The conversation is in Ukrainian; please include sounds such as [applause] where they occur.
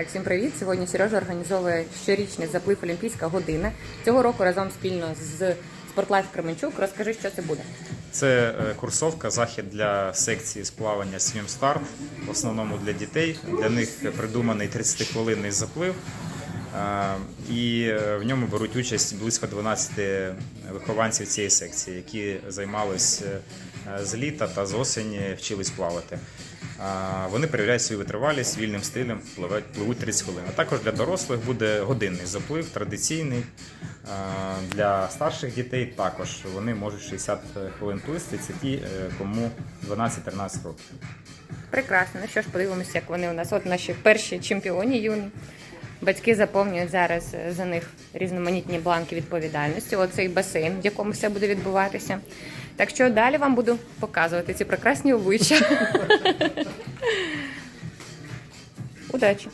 Так, всім привіт! Сьогодні Сережа організовує щорічний заплив Олімпійська година. Цього року разом спільно з Спортлайф Кременчук. Розкажи, що це буде. Це е, курсовка, захід для секції з плавання Swim Start, в основному для дітей. Для них придуманий 30-хвилинний заплив. Е, І е, в ньому беруть участь близько 12 вихованців цієї секції, які займались з літа та з осені, вчились плавати. Вони перевіряють свою витривалість вільним стилем, пливуть, пливуть 30 хвилин. А також для дорослих буде годинний заплив, традиційний. Для старших дітей також вони можуть 60 хвилин плисти. Це ті, кому 12-13 років. Прекрасно. Ну що ж, подивимося, як вони у нас. От наші перші чемпіоні юні. Батьки заповнюють зараз е, за них різноманітні бланки відповідальності. Оцей басейн, в якому все буде відбуватися. Так що далі вам буду показувати ці прекрасні обличчя. [laughs] удачі!